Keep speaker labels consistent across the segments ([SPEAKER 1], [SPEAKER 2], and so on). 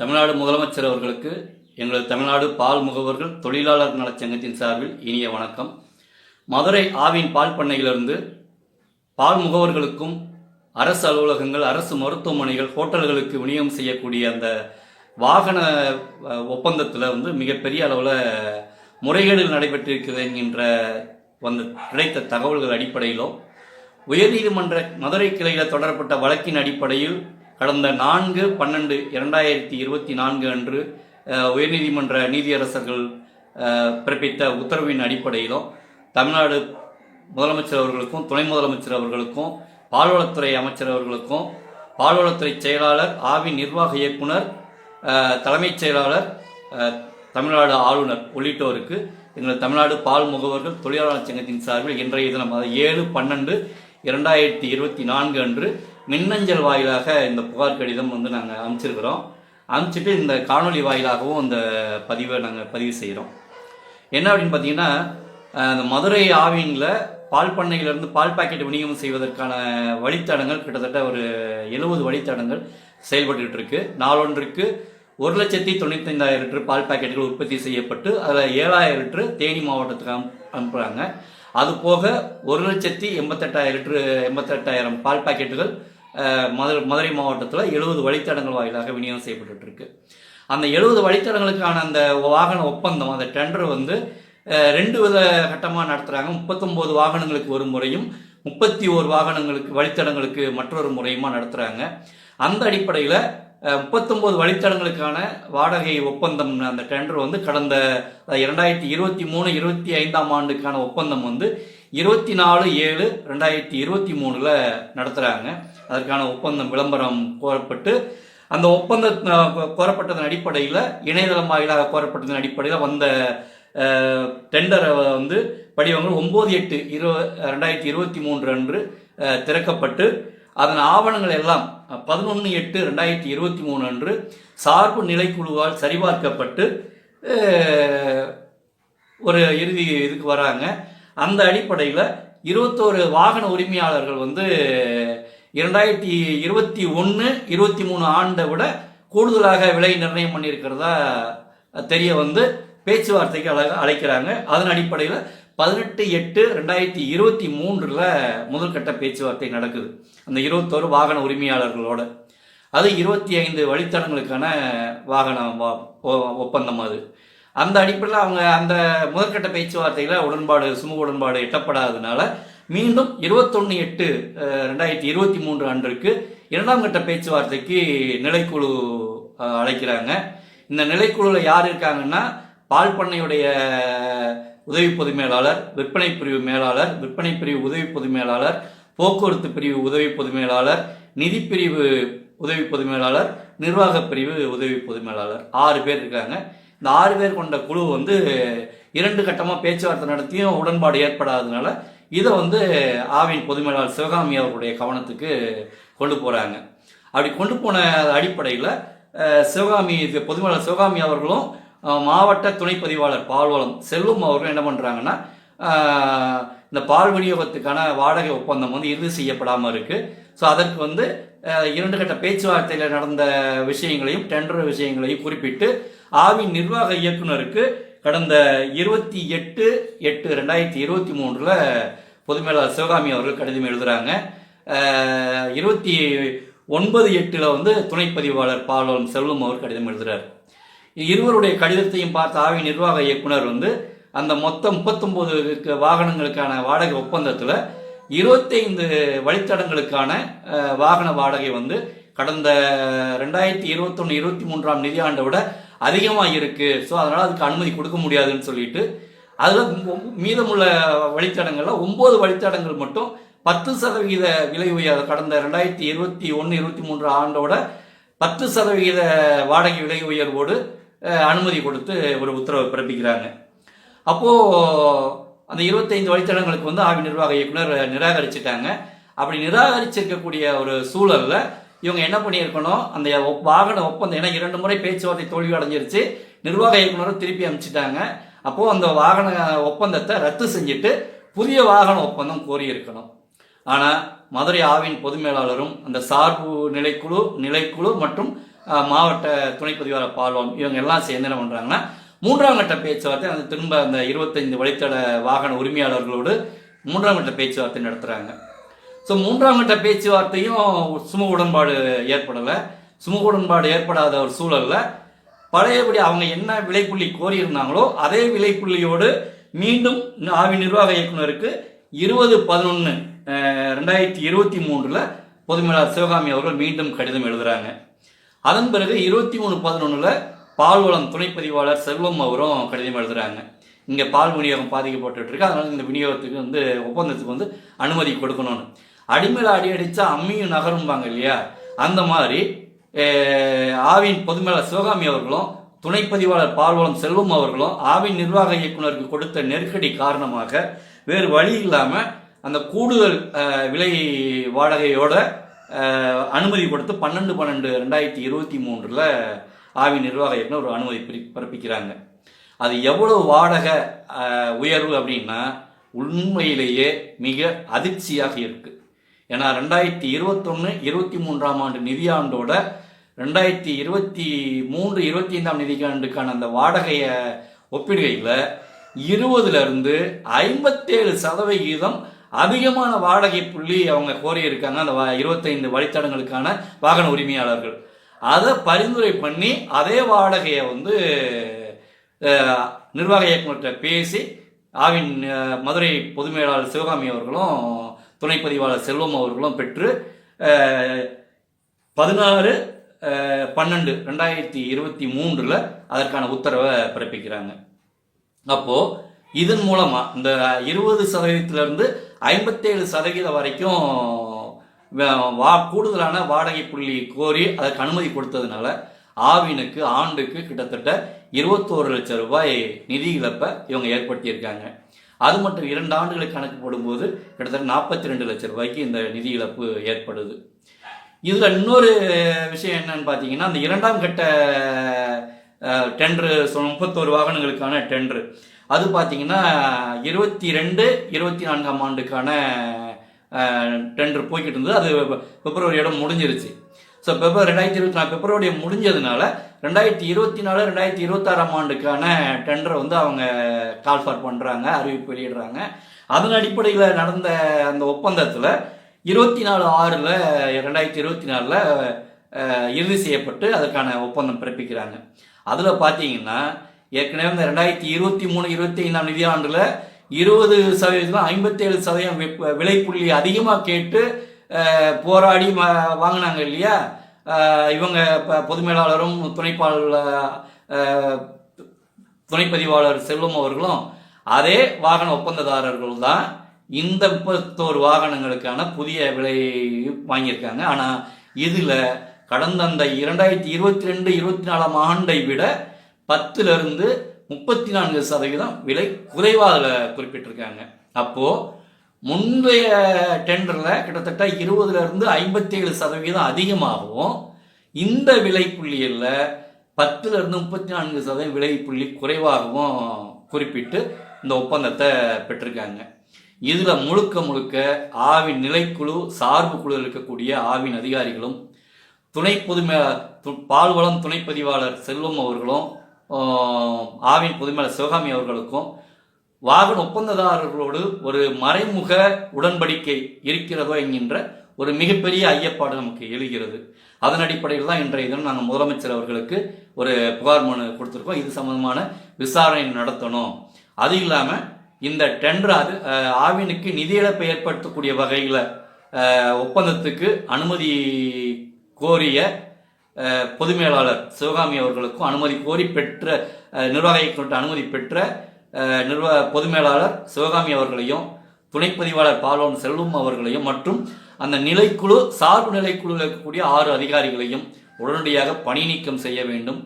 [SPEAKER 1] தமிழ்நாடு முதலமைச்சர் அவர்களுக்கு எங்களது தமிழ்நாடு பால் முகவர்கள் தொழிலாளர் நலச்சங்கத்தின் சார்பில் இனிய வணக்கம். மதுரை ஆவின் பால் பண்ணையிலிருந்து பால் முகவர்களுக்கும் அரசு அலுவலகங்கள் அரசு மருத்துவமனைகள் ஹோட்டல்களுக்கு விநியோகம் செய்யக்கூடிய அந்த வாகன ஒப்பந்தத்தில் வந்து மிகப்பெரிய அளவில் முறைகேடுகள் நடைபெற்றிருக்கிறது என்கின்ற வந்த கிடைத்த தகவல்கள் அடிப்படையிலும் உயர்நீதிமன்ற மதுரை கிளையில் தொடரப்பட்ட வழக்கின் அடிப்படையில் கடந்த நான்கு பன்னெண்டு இரண்டாயிரத்தி இருபத்தி நான்கு அன்று உயர்நீதிமன்ற நீதியரசர்கள் பிறப்பித்த உத்தரவின் அடிப்படையிலும் தமிழ்நாடு முதலமைச்சர் அவர்களுக்கும் துணை முதலமைச்சர் அவர்களுக்கும் பால்வளத்துறை அமைச்சர் அவர்களுக்கும் பால்வளத்துறை செயலாளர் ஆவி நிர்வாக இயக்குனர் தலைமைச் செயலாளர் தமிழ்நாடு ஆளுநர் உள்ளிட்டோருக்கு எங்கள் தமிழ்நாடு பால் முகவர்கள் தொழிலாளர் சங்கத்தின் சார்பில் இன்றைய தினம் ஏழு பன்னெண்டு இரண்டாயிரத்தி இருபத்தி நான்கு அன்று மின்னஞ்சல் வாயிலாக இந்த புகார் கடிதம் வந்து நாங்கள் அனுப்பிச்சிருக்கிறோம். அனுப்பிச்சிட்டு இந்த காணொளி வாயிலாகவும் இந்த பதிவை நாங்கள் பதிவு செய்கிறோம் என்ன அப்படின்னு பார்த்தீங்கன்னா இந்த மதுரை ஆவினில் பால் பண்ணையிலிருந்து பால் பாக்கெட் விநியோகம் செய்வதற்கான வழித்தடங்கள் கிட்டத்தட்ட ஒரு எழுபது வழித்தடங்கள் செயல்பட்டுக்கிட்டு இருக்கு நாளொன்றுக்கு ஒரு லட்சத்தி தொண்ணூத்தைந்தாயிரம் லிட்டர் பால் பாக்கெட்டுகள் உற்பத்தி செய்யப்பட்டு அதில் ஏழாயிரம் லிட்டர் தேனி மாவட்டத்துக்கு அனுப்புகிறாங்க அது போக ஒரு லட்சத்தி எண்பத்தெட்டாயிரம் லிட்டரு எண்பத்தெட்டாயிரம் பால் பாக்கெட்டுகள் மதுரை மதுரை மாவட்டத்தில் எழுபது வழித்தடங்கள் வாயிலாக விநியோகம் செய்யப்பட்டு இருக்கு அந்த எழுபது வழித்தடங்களுக்கான அந்த வாகன ஒப்பந்தம் அந்த டெண்டர் வந்து ரெண்டு வித கட்டமாக நடத்துகிறாங்க முப்பத்தொம்போது வாகனங்களுக்கு ஒரு முறையும் முப்பத்தி ஓரு வாகனங்களுக்கு வழித்தடங்களுக்கு மற்றொரு முறையுமா நடத்துகிறாங்க அந்த அடிப்படையில் முப்பத்தொம்போது வழித்தடங்களுக்கான வாடகை ஒப்பந்தம் அந்த டெண்டர் வந்து கடந்த இரண்டாயிரத்தி இருபத்தி மூணு இருபத்தி ஐந்தாம் ஆண்டுக்கான ஒப்பந்தம் வந்து இருபத்தி நாலு ஏழு ரெண்டாயிரத்தி இருபத்தி மூணில் நடத்துகிறாங்க அதற்கான ஒப்பந்தம் விளம்பரம் கோரப்பட்டு அந்த ஒப்பந்த கோரப்பட்டதன் அடிப்படையில் இணையதளம் வாயிலாக கோரப்பட்டதன் அடிப்படையில் வந்த டெண்டரை வந்து படிவங்கள் ஒம்பது எட்டு இரு ரெண்டாயிரத்தி இருபத்தி மூன்று அன்று திறக்கப்பட்டு அதன் ஆவணங்கள் எல்லாம் பதினொன்று எட்டு ரெண்டாயிரத்தி இருபத்தி மூணு அன்று சார்பு நிலைக்குழுவால் சரிபார்க்கப்பட்டு ஒரு இறுதி இதுக்கு வராங்க. அந்த அடிப்படையில் இருபத்தோரு வாகன உரிமையாளர்கள் வந்து இரண்டாயிரத்தி இருபத்தி ஒன்று இருபத்தி மூணு ஆண்டை விட கூடுதலாக விலை நிர்ணயம் பண்ணியிருக்கிறதா தெரிய வந்து பேச்சுவார்த்தைக்கு அழ அழைக்கிறாங்க. அதன் அடிப்படையில் பதினெட்டு எட்டு ரெண்டாயிரத்தி இருபத்தி மூன்றில் முதல்கட்ட பேச்சுவார்த்தை நடக்குது. அந்த இருபத்தோரு வாகன உரிமையாளர்களோட. அது இருபத்தி ஐந்து வழித்தடங்களுக்கான வாகன ஒ- ஒப்பந்தம் அது. அந்த அடிப்படையில் அவங்க அந்த முதற்கட்ட பேச்சுவார்த்தையில் உடன்பாடு சுமூக உடன்பாடு எட்டப்படாததுனால மீண்டும் இருபத்தொன்று எட்டு ரெண்டாயிரத்தி இருபத்தி மூன்று அன்றுக்கு இரண்டாம் கட்ட பேச்சுவார்த்தைக்கு நிலைக்குழு அழைக்கிறாங்க. இந்த நிலைக்குழுவில் யார் இருக்காங்கன்னா பால் பண்ணையுடைய உதவி பொது மேலாளர் விற்பனை பிரிவு மேலாளர் விற்பனை பிரிவு உதவி பொது மேலாளர் போக்குவரத்து பிரிவு உதவி பொது மேலாளர் நிதி பிரிவு உதவி பொது மேலாளர் நிர்வாக பிரிவு உதவி பொது மேலாளர். ஆறு பேர் இருக்காங்க. இந்த ஆறு பேர் கொண்ட குழு வந்து இரண்டு கட்டமாக பேச்சுவார்த்தை நடத்தியும் உடன்பாடு ஏற்படாததுனால இதை வந்து ஆவின் பொது மேலாளர் சிவகாமி அவர்களுடைய கவனத்துக்கு கொண்டு போகிறாங்க அப்படி கொண்டு போன அடிப்படையில் சிவகாமி இது பொதுமேலாளர் சிவகாமி அவர்களும் மாவட்ட துணை பதிவாளர் பால்வளம் செல்வம் அவர்களும் என்ன பண்ணுறாங்கன்னா இந்த பால் விநியோகத்துக்கான வாடகை ஒப்பந்தம் வந்து இறுதி செய்யப்படாமல் இருக்குது ஸோ அதற்கு வந்து இரண்டு கட்ட பேச்சுவார்த்தையில் நடந்த விஷயங்களையும் டெண்டர் விஷயங்களையும் குறிப்பிட்டு ஆவின் நிர்வாக இயக்குனருக்கு கடந்த இருபத்தி எட்டு எட்டு ரெண்டாயிரத்தி இருபத்தி மூன்றில் பொதுமேலாளர் சிவகாமி அவர்கள் கடிதம் எழுதுகிறாங்க இருபத்தி ஒன்பது எட்டில் வந்து துணைப்பதிவாளர் பதிவாளர் செல்வம் அவர் கடிதம் எழுதுகிறார் இருவருடைய கடிதத்தையும் பார்த்த ஆவி நிர்வாக இயக்குனர் வந்து அந்த மொத்தம் முப்பத்தொம்போது வாகனங்களுக்கான வாடகை ஒப்பந்தத்தில் இருபத்தைந்து வழித்தடங்களுக்கான வாகன வாடகை வந்து கடந்த ரெண்டாயிரத்தி இருபத்தொன்று இருபத்தி மூன்றாம் நிதியாண்டை விட அதிகமாக இருக்கு ஸோ அதனால் அதுக்கு அனுமதி கொடுக்க முடியாதுன்னு சொல்லிட்டு அதில் மீதமுள்ள வழித்தடங்களில் ஒம்பது வழித்தடங்கள் மட்டும் பத்து சதவிகித விலை உயர் கடந்த ரெண்டாயிரத்தி இருபத்தி ஒன்று இருபத்தி மூன்று ஆண்டோட பத்து சதவிகித வாடகை விலை உயர்வோடு அனுமதி கொடுத்து ஒரு உத்தரவை பிறப்பிக்கிறாங்க. அப்போது அந்த இருபத்தைந்து வழித்தடங்களுக்கு வந்து ஆவி நிர்வாக இயக்குனர் நிராகரிச்சிட்டாங்க. அப்படி நிராகரிச்சிருக்கக்கூடிய ஒரு சூழலில் இவங்க என்ன பண்ணியிருக்கணும்? அந்த வாகன ஒப்பந்தம் ஏன்னா இரண்டு முறை பேச்சுவார்த்தை தோல்வி அடைஞ்சிருச்சு. நிர்வாக இயக்குனரும் திருப்பி அனுப்பிச்சிட்டாங்க அப்போது அந்த வாகன ஒப்பந்தத்தை ரத்து செஞ்சுட்டு புதிய வாகன ஒப்பந்தம் கோரியிருக்கணும். ஆனால் மதுரை ஆவின் பொது மேலாளரும் அந்த சார்பு நிலைக்குழு நிலைக்குழு மற்றும் மாவட்ட துணை பதிவாளர் பால்வான் இவங்க எல்லாம் சேர்ந்து என்ன பண்ணுறாங்கன்னா மூன்றாம் கட்ட பேச்சுவார்த்தை அந்த திரும்ப அந்த இருபத்தைந்து வழித்தட வாகன உரிமையாளர்களோடு மூன்றாம் கட்ட பேச்சுவார்த்தை நடத்துகிறாங்க ஸோ மூன்றாம் கட்ட பேச்சுவார்த்தையும் சுமூக உடன்பாடு ஏற்படலை. சுமூக உடன்பாடு ஏற்படாத ஒரு சூழலில் பழையபடி அவங்க என்ன விலைப்புள்ளி கோரியிருந்தாங்களோ அதே விலைப்புள்ளியோடு மீண்டும் ஆவி நிர்வாக இயக்குனருக்கு இருபது பதினொன்று ரெண்டாயிரத்தி இருபத்தி மூன்றில் பொதுமேலாளர் சிவகாமி அவர்கள் மீண்டும் கடிதம் எழுதுகிறாங்க அதன் பிறகு இருபத்தி மூணு பதினொன்றில் பால்வளம் துணைப்பதிவாளர் செல்வம் அவரும் கடிதம் எழுதுறாங்க. இங்கே பால் விநியோகம் பாதிக்கப்பட்டு இருக்கு இந்த விநியோகத்துக்கு வந்து ஒப்பந்தத்துக்கு வந்து அனுமதி கொடுக்கணும்னு. அடிமேல அடி அடித்தா அம்மியும் நகரும்பாங்க இல்லையா? அந்த மாதிரி ஆவின் பொதுமேலாளர் சிவகாமி அவர்களும் துணைப்பதிவாளர் பால்வளம் செல்வம் அவர்களும் ஆவின் நிர்வாக இயக்குனருக்கு கொடுத்த நெருக்கடி காரணமாக வேறு வழி இல்லாமல் அந்த கூடுதல் விலை வாடகையோட அனுமதி கொடுத்து பன்னெண்டு பன்னெண்டு ரெண்டாயிரத்தி இருபத்தி மூன்றில் ஆவி நிர்வாக இயக்குனர் ஒரு அனுமதி பிறப்பிக்கிறாங்க. அது எவ்வளவு வாடகை உயர்வு அப்படின்னா உண்மையிலேயே மிக அதிர்ச்சியாக இருக்குது ஏன்னா ரெண்டாயிரத்தி இருபத்தொன்று இருபத்தி மூன்றாம் ஆண்டு நிதியாண்டோட ரெண்டாயிரத்தி இருபத்தி மூன்று இருபத்தி ஐந்தாம் நிதியாண்டுக்கான அந்த வாடகையை ஒப்பிடுகையில் இருபதுலேருந்து ஐம்பத்தேழு சதவிகிதம் அதிகமான வாடகை புள்ளி அவங்க கோரியிருக்காங்க அந்த இருபத்தைந்து வழித்தடங்களுக்கான வாகன உரிமையாளர்கள். அதை பரிந்துரை பண்ணி அதே வாடகையை வந்து நிர்வாக இயக்குநர்கிட்ட பேசி ஆவின் மதுரை பொதுமேலாளர் சிவகாமி அவர்களும் துணைப்பதிவாளர் செல்வம் அவர்களும் பெற்று பதினாறு பன்னெண்டு ரெண்டாயிரத்தி இருபத்தி மூன்றில் அதற்கான உத்தரவை பிறப்பிக்கிறாங்க. அப்போது இதன் மூலமா இந்த இருபது சதவீதத்திலிருந்து ஐம்பத்தேழு சதவீதம் வரைக்கும் வா கூடுதலான வாடகை புள்ளி கோரி அதற்கு அனுமதி கொடுத்ததுனால ஆவினுக்கு ஆண்டுக்கு கிட்டத்தட்ட இருபத்தோரு லட்சம் ரூபாய் நிதி இழப்பை இவங்க ஏற்படுத்தியிருக்காங்க. அது மட்டும் இரண்டு ஆண்டுகளுக்கு கணக்கு போடும்போது கிட்டத்தட்ட நாற்பத்தி ரெண்டு லட்சம் ரூபாய்க்கு இந்த நிதி இழப்பு ஏற்படுது. இதில் இன்னொரு விஷயம் என்னன்னு பார்த்தீங்கன்னா அந்த இரண்டாம் கட்ட டெண்டரு முப்பத்தோரு வாகனங்களுக்கான டெண்டரு அது பார்த்தீங்கன்னா இருபத்தி ரெண்டு இருபத்தி நான்காம் ஆண்டுக்கான டெண்டர் போய்கிட்டு இருந்தது. அது பிப்ரவரியோட முடிஞ்சிருச்சு. ஸோ பிப்ரவரி ரெண்டாயிரத்தி இருபத்தி நாலு பிப்ரவரி முடிஞ்சதுனால ரெண்டாயிரத்தி இருபத்தி நாலு ரெண்டாயிரத்தி இருபத்தாறாம் ஆண்டுக்கான டெண்டரை வந்து அவங்க கால் ஃபார் பண்ணுறாங்க அறிவிப்பு வெளியிடுறாங்க. அதன் அடிப்படையில் நடந்த அந்த ஒப்பந்தத்தில் இருபத்தி நாலு ஆறில் ரெண்டாயிரத்தி இருபத்தி நாலில் இறுதி செய்யப்பட்டு அதற்கான ஒப்பந்தம் பிறப்பிக்கிறாங்க. அதில் பார்த்தீங்கன்னா ஏற்கனவே இந்த ரெண்டாயிரத்தி இருபத்தி மூணு இருபத்தி ஐந்தாம் நிதியாண்டில் இருபது சதவீதம் ஐம்பத்தேழு சதவீதம் விலை விலைப்புள்ளி அதிகமாக கேட்டு போராடி வாங்கினாங்க இல்லையா? இவங்க ப- பொது மேலாளரும் துணைப்பாளர் துணைப்பதிவாளர் செல்வம் அவர்களும் அதே வாகன ஒப்பந்ததாரர்கள் தான் இந்த முப்பத்தோரு வாகனங்களுக்கான புதிய விலை வாங்கியிருக்காங்க. ஆனால் இதில் கடந்த அந்த இரண்டாயிரத்தி இருபத்தி ரெண்டு இருபத்தி நாலாம் ஆண்டை விட பத்துலேருந்து முப்பத்தி நான்கு சதவீதம் விலை குறைவாக குறிப்பிட்டிருக்காங்க. அப்போது முந்தைய டெண்டரில் கிட்டத்தட்ட இருபதுல இருந்து ஐம்பத்தேழு சதவீதம் அதிகமாகவும் இந்த விலை புள்ளியில் பத்துல இருந்து முப்பத்தி நான்கு சதவீதம் விலை புள்ளி குறைவாகவும் குறிப்பிட்டு இந்த ஒப்பந்தத்தை பெற்றிருக்காங்க. இதில் முழுக்க முழுக்க ஆவின் நிலைக்குழு சார்பு குழு இருக்கக்கூடிய ஆவின் அதிகாரிகளும் துணை பொதுமை து- பால்வளம் துணைப்பதிவாளர் செல்வம் அவர்களும் ஆவின் பொதுமேலர் சிவகாமி அவர்களுக்கும் வாகன ஒப்பந்ததாரர்களோடு ஒரு மறைமுக உடன்படிக்கை இருக்கிறதோ என்கின்ற ஒரு மிகப்பெரிய ஐயப்பாடு நமக்கு எழுகிறது. அதன் அடிப்படையில் தான் இன்றைய தினம் நாங்கள் முதலமைச்சர் அவர்களுக்கு ஒரு புகார் மனு கொடுத்துருக்கோம். இது சம்பந்தமான விசாரணை நடத்தணும். அது இல்லாமல் இந்த டெண்டர் அது ஆவினுக்கு நிதி இழப்பை ஏற்படுத்தக்கூடிய வகையில் ஒப்பந்தத்துக்கு அனுமதி கோரிய பொது மேலாளர் சிவகாமி அவர்களுக்கும் அனுமதி கோரி பெற்ற அஹ், நிர்வாக இயக்குநர்கிட்ட அனுமதி பெற்ற நிர்வாக பொது மேலாளர் சிவகாமி அவர்களையும் துணைப்பதிவாளர் பாலோன் செல்வம் அவர்களையும் மற்றும் அந்த நிலைக்குழு சார்பு நிலைக்குழுவில் இருக்கக்கூடிய ஆறு அதிகாரிகளையும் உடனடியாக பணி நீக்கம் செய்ய வேண்டும்.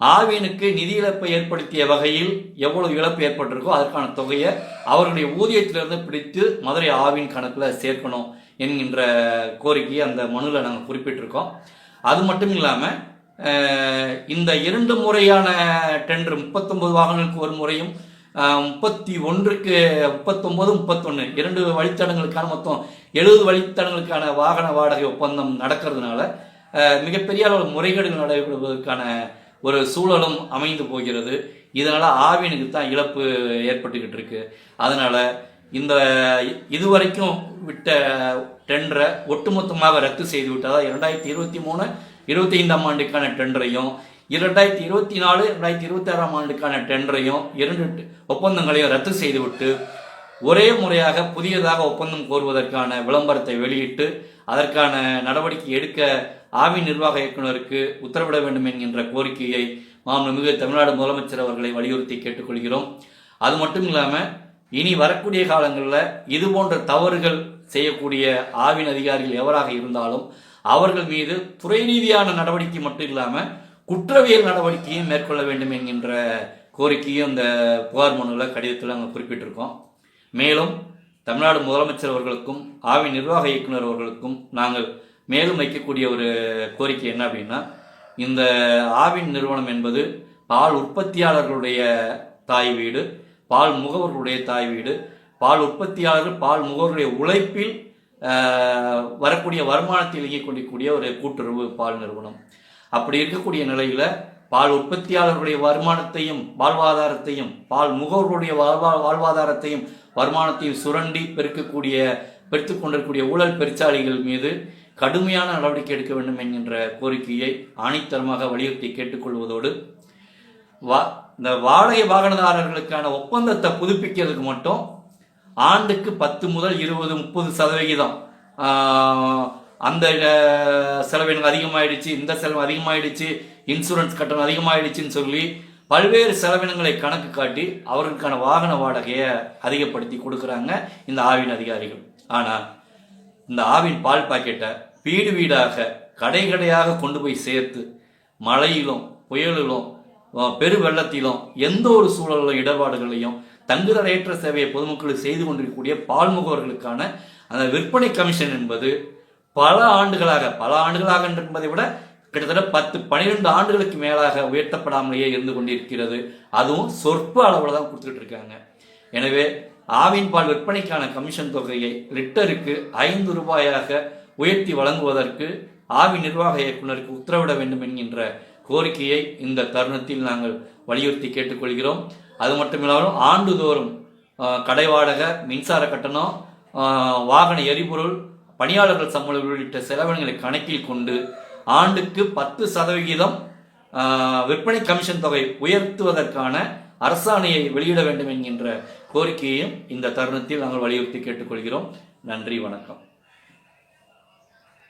[SPEAKER 1] ஆவினுக்கு நிதி இழப்பை ஏற்படுத்திய வகையில் எவ்வளவு இழப்பு ஏற்பட்டிருக்கோ அதற்கான தொகையை அவர்களுடைய ஊதியத்திலிருந்து பிடித்து மதுரை ஆவின் கணக்கில் சேர்க்கணும் என்கின்ற கோரிக்கையை அந்த மனுவில் நாங்கள் குறிப்பிட்டிருக்கோம். அது மட்டும் இல்லாமல் இந்த இரண்டு முறையான டெண்டர் முப்பத்தொன்பது வாகனங்களுக்கு ஒரு முறையும் முப்பத்தி ஒன்றுக்கு முப்பத்தொன்பது முப்பத்தொன்று இரண்டு வழித்தடங்களுக்கான மொத்தம் எழுபது வழித்தடங்களுக்கான வாகன வாடகை ஒப்பந்தம் நடக்கிறதுனால மிகப்பெரிய அளவில் முறைகேடுகள் நடைபெறுவதற்கான ஒரு சூழலும் அமைந்து போகிறது. இதனால் ஆவினுக்கு தான் இழப்பு ஏற்பட்டுக்கிட்டு இருக்கு. அதனால் இந்த இதுவரைக்கும் விட்ட டெண்டரை ஒட்டுமொத்தமாக ரத்து செய்து விட்டதா இரண்டாயிரத்தி இருபத்தி மூணு இருபத்தி ஐந்தாம் ஆண்டுக்கான டெண்டரையும் இரண்டாயிரத்தி இருபத்தி நாலு ரெண்டாயிரத்தி இருபத்தி ஆறாம் ஆண்டுக்கான டெண்டரையும் இரண்டு ஒப்பந்தங்களையும் ரத்து செய்துவிட்டு ஒரே முறையாக புதியதாக ஒப்பந்தம் கோருவதற்கான விளம்பரத்தை வெளியிட்டு அதற்கான நடவடிக்கை எடுக்க ஆவி நிர்வாக இயக்குநருக்கு உத்தரவிட வேண்டும் என்கின்ற கோரிக்கையை மாண்புமிகு தமிழ்நாடு முதலமைச்சர் அவர்களை வலியுறுத்தி கேட்டுக்கொள்கிறோம். அது மட்டும் இல்லாமல் இனி வரக்கூடிய காலங்களில் இது போன்ற தவறுகள் செய்யக்கூடிய ஆவின் அதிகாரிகள் எவராக இருந்தாலும் அவர்கள் மீது துறை ரீதியான நடவடிக்கை மட்டும் இல்லாமல் குற்றவியல் நடவடிக்கையும் மேற்கொள்ள வேண்டும் என்கின்ற கோரிக்கையும் இந்த புகார் மனுவில் கடிதத்தில் நாங்கள் குறிப்பிட்டிருக்கோம். மேலும் தமிழ்நாடு முதலமைச்சர் அவர்களுக்கும் ஆவின் நிர்வாக இயக்குனர் அவர்களுக்கும் நாங்கள் மேலும் வைக்கக்கூடிய ஒரு கோரிக்கை என்ன அப்படின்னா இந்த ஆவின் நிறுவனம் என்பது பால் உற்பத்தியாளர்களுடைய தாய் வீடு பால் முகவர்களுடைய தாய் வீடு பால் உற்பத்தியாளர்கள் பால் முகவர்களுடைய உழைப்பில் வரக்கூடிய வருமானத்தில் இயங்கிக் கொண்டிருக்கூடிய ஒரு கூட்டுறவு பால் நிறுவனம். அப்படி இருக்கக்கூடிய நிலையில பால் உற்பத்தியாளர்களுடைய வருமானத்தையும் வாழ்வாதாரத்தையும் பால் முகவர்களுடைய வாழ்வா வாழ்வாதாரத்தையும் வருமானத்தையும் சுரண்டி பெருக்கக்கூடிய பெருத்து கொண்டிருக்கூடிய ஊழல் பெருச்சாளிகள் மீது கடுமையான நடவடிக்கை எடுக்க வேண்டும் என்கின்ற கோரிக்கையை ஆணித்தரமாக வலியுறுத்தி கேட்டுக்கொள்வதோடு வா இந்த வாடகை வாகனதாரர்களுக்கான ஒப்பந்தத்தை புதுப்பிக்கிறதுக்கு மட்டும் ஆண்டுக்கு பத்து முதல் இருபது முப்பது சதவிகிதம். அந்த செலவினம் அதிகமாயிடுச்சு இந்த செலவு அதிகமாயிடுச்சு இன்சூரன்ஸ் கட்டணம் அதிகமாயிடுச்சுன்னு சொல்லி பல்வேறு செலவினங்களை கணக்கு காட்டி அவர்களுக்கான வாகன வாடகையை அதிகப்படுத்தி கொடுக்குறாங்க இந்த ஆவின் அதிகாரிகள். ஆனால் இந்த ஆவின் பால் பாக்கெட்டை வீடு வீடாக கடை கடையாக கொண்டு போய் சேர்த்து மழையிலும் புயலிலும் பெரு வெள்ளத்திலும் எந்த ஒரு சூழலும் இடர்பாடுகளையும் தங்குதடையற்ற சேவையை பொதுமக்களுக்கு செய்து கொண்டிருக்கக்கூடிய பால் முகவர்களுக்கான அந்த விற்பனை கமிஷன் என்பது பல ஆண்டுகளாக பல ஆண்டுகளாக என்பதை விட கிட்டத்தட்ட பத்து பன்னிரெண்டு ஆண்டுகளுக்கு மேலாக உயர்த்தப்படாமலேயே இருந்து கொண்டிருக்கிறது. அதுவும் சொற்ப அளவில் தான் கொடுத்துக்கிட்டு இருக்காங்க. எனவே ஆவின் பால் விற்பனைக்கான கமிஷன் தொகையை லிட்டருக்கு ஐந்து ரூபாயாக உயர்த்தி வழங்குவதற்கு ஆவி நிர்வாக இயக்குநருக்கு உத்தரவிட வேண்டும் என்கின்ற கோரிக்கையை இந்த தருணத்தில் நாங்கள் வலியுறுத்தி கேட்டுக்கொள்கிறோம். அது மட்டுமில்லாமல் ஆண்டுதோறும் கடை வாடகை மின்சார கட்டணம் வாகன எரிபொருள் பணியாளர்கள் சம்பளம் உள்ளிட்ட செலவினங்களை கணக்கில் கொண்டு ஆண்டுக்கு பத்து சதவிகிதம் விற்பனை கமிஷன் தொகை உயர்த்துவதற்கான அரசாணையை வெளியிட வேண்டும் என்கின்ற கோரிக்கையையும் இந்த தருணத்தில் நாங்கள் வலியுறுத்தி கேட்டுக்கொள்கிறோம். நன்றி வணக்கம்.